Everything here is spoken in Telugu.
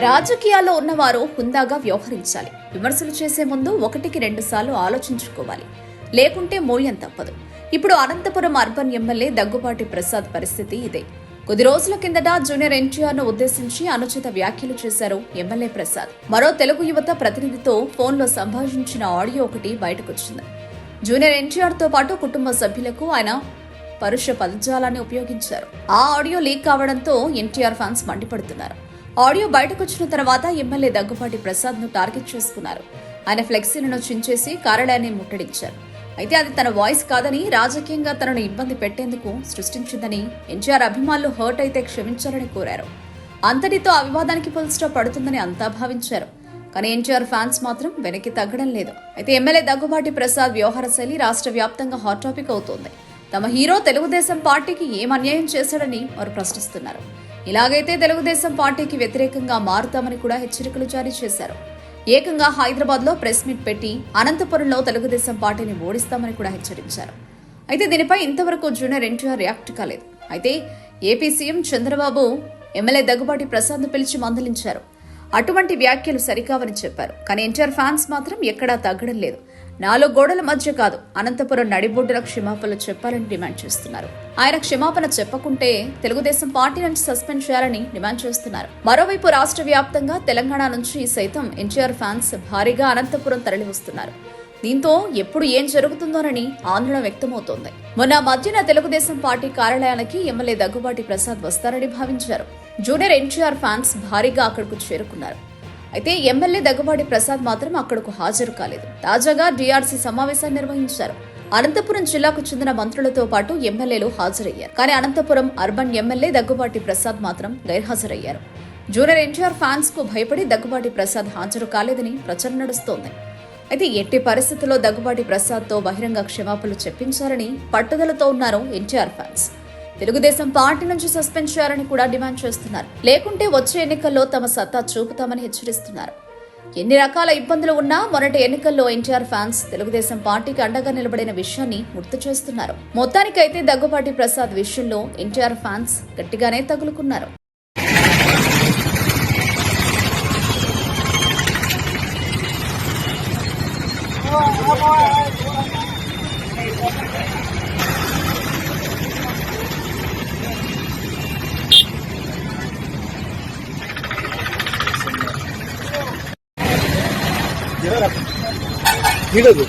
రాజకీయాల్లో ఉన్నవారు హుందాగా వ్యవహరించాలి. విమర్శలు చేసే ముందు ఒకటికి రెండు సార్లు ఆలోచించుకోవాలి. లేకుంటే మూల్యం తప్పదు. ఇప్పుడు అనంతపురం అర్బన్ ఎమ్మెల్యే దగ్గుబాటి ప్రసాద్ పరిస్థితి ఇదే. కొద్ది రోజుల కిందట జూనియర్ ఎన్టీఆర్ను ఉద్దేశించి అనుచిత వ్యాఖ్యలు చేశారు ఎమ్మెల్యే ప్రసాద్. మరో తెలుగు యువత ప్రతినిధితో ఫోన్లో సంభాషించిన ఆడియో ఒకటి బయటకొచ్చింది. జూనియర్ ఎన్టీఆర్తో పాటు కుటుంబ సభ్యులకు ఆయన పరుష పదజాలాన్ని ఉపయోగించారు. ఆ ఆడియో లీక్ కావడంతో ఎన్టీఆర్ ఫ్యాన్స్ మండిపడుతున్నారు. ఆడియో బయటకొచ్చిన తర్వాత ఎమ్మెల్యే దగ్గుపాటి ప్రసాద్ను టార్గెట్ చేసుకున్నారు. ఆయన ఫ్లెక్సీలను చించేసి కార్యాలయాన్ని ముట్టడించారు. అయితే అది తన వాయిస్ కాదని రాజకీయంగా తనను ఇబ్బంది పెట్టేందుకు సృష్టించిందని ఎన్టీఆర్ అభిమానులు హర్ట్ అయితే క్షమించాలని కోరారు. అంతటితో ఆ వివాదానికి పడుతుందని అంతా భావించారు. కానీ ఎన్టీఆర్ ఫ్యాన్స్ మాత్రం వెనక్కి తగ్గడం లేదు. అయితే ఎమ్మెల్యే దగ్గుబాటి ప్రసాద్ వ్యవహార శైలి రాష్ట్ర వ్యాప్తంగా హాట్ టాపిక్ అవుతోంది. తమ హీరో తెలుగుదేశం పార్టీకి ఏం అన్యాయం చేశాడని వారు ప్రశ్నిస్తున్నారు. ఇలాగైతే తెలుగుదేశం పార్టీకి వ్యతిరేకంగా మారుతామని కూడా హెచ్చరికలు జారీ చేశారు. ఏకంగా హైదరాబాద్లో ప్రెస్ మీట్ పెట్టి అనంతపురంలో తెలుగుదేశం పార్టీని ఓడిస్తామని కూడా హెచ్చరించారు. అయితే దీనిపై ఇంతవరకు జూనియర్ ఎన్టీఆర్ రియాక్ట్ కాలేదు. అయితే AP CM Chandrababu MLA Daggubati Prasad పిలిచి మందలించారు. అటువంటి వ్యాఖ్యలు సరికావని చెప్పారు. కానీ ఎన్టీఆర్ ఫ్యాన్స్ మాత్రం ఎక్కడా తగ్గడం లేదు. నాలుగు గోడల మధ్య కాదు అనంతపురం నడిబొడ్డున క్షమాపణలు చెప్పాలని డిమాండ్ చేస్తున్నారు. ఆయన క్షమాపణ చెప్పకుంటే తెలుగుదేశం పార్టీ నుంచి సస్పెండ్ చేయాలని డిమాండ్ చేస్తున్నారు. మరోవైపు రాష్ట్ర వ్యాప్తంగా తెలంగాణ నుంచి సైతం ఎన్టీఆర్ ఫ్యాన్స్ భారీగా అనంతపురం తరలి వస్తున్నారు దీంతో ఎప్పుడు ఏం జరుగుతుందోనని ఆందోళన వ్యక్తమవుతోంది. మొన్న మధ్యన తెలుగుదేశం పార్టీ కార్యాలయానికి ఎమ్మెల్యే దగ్గుబాటి ప్రసాద్ వస్తారని భావించారు. జూనియర్ ఎన్టీఆర్ ఫ్యాన్స్ భారీగా అక్కడకు చేరుకున్నారు. అయితే ఎమ్మెల్యే దగ్గుబాటి ప్రసాద్ మాత్రం అక్కడకు హాజరు కాలేదు. తాజాగా డిఆర్సీ సమావేశాన్ని నిర్వహించారు. అనంతపురం జిల్లాకు చెందిన మంత్రులతో పాటు ఎమ్మెల్యేలు హాజరయ్యారు. కానీ అనంతపురం అర్బన్ ఎమ్మెల్యే దగ్గుబాటి ప్రసాద్ మాత్రం గైర్హాజరయ్యారు. జూనియర్ ఎన్టీఆర్ ఫ్యాన్స్కు భయపడి దగ్గుబాటి ప్రసాద్ హాజరు కాలేదని ప్రచారం నడుస్తోంది. అయితే ఎట్టి పరిస్థితుల్లో దగ్గుబాటి ప్రసాద్తో బహిరంగ క్షమాపణలు చెప్పించాలని పట్టుదలతో ఉన్నారు ఎన్టీఆర్ ఫ్యాన్స్. తెలుగుదేశం పార్టీ నుంచి సస్పెండ్ చేయాలని కూడా డిమాండ్ చేస్తున్నారు. లేకుంటే వచ్చే ఎన్నికల్లో తమ సత్తా చూపుతామని హెచ్చరిస్తున్నారు. ఎన్ని రకాల ఇబ్బందులు ఉన్నా మొన్నటి ఎన్నికల్లో ఎన్టీఆర్ ఫ్యాన్స్ తెలుగుదేశం పార్టీకి అండగా నిలబడిన విషయాన్ని గుర్తు చేస్తున్నారు. మొత్తానికైతే దగ్గుపాటి ప్రసాద్ విషయంలో ఎన్టీఆర్ ఫ్యాన్స్ గట్టిగానే తగులుకున్నారు. వీడదు.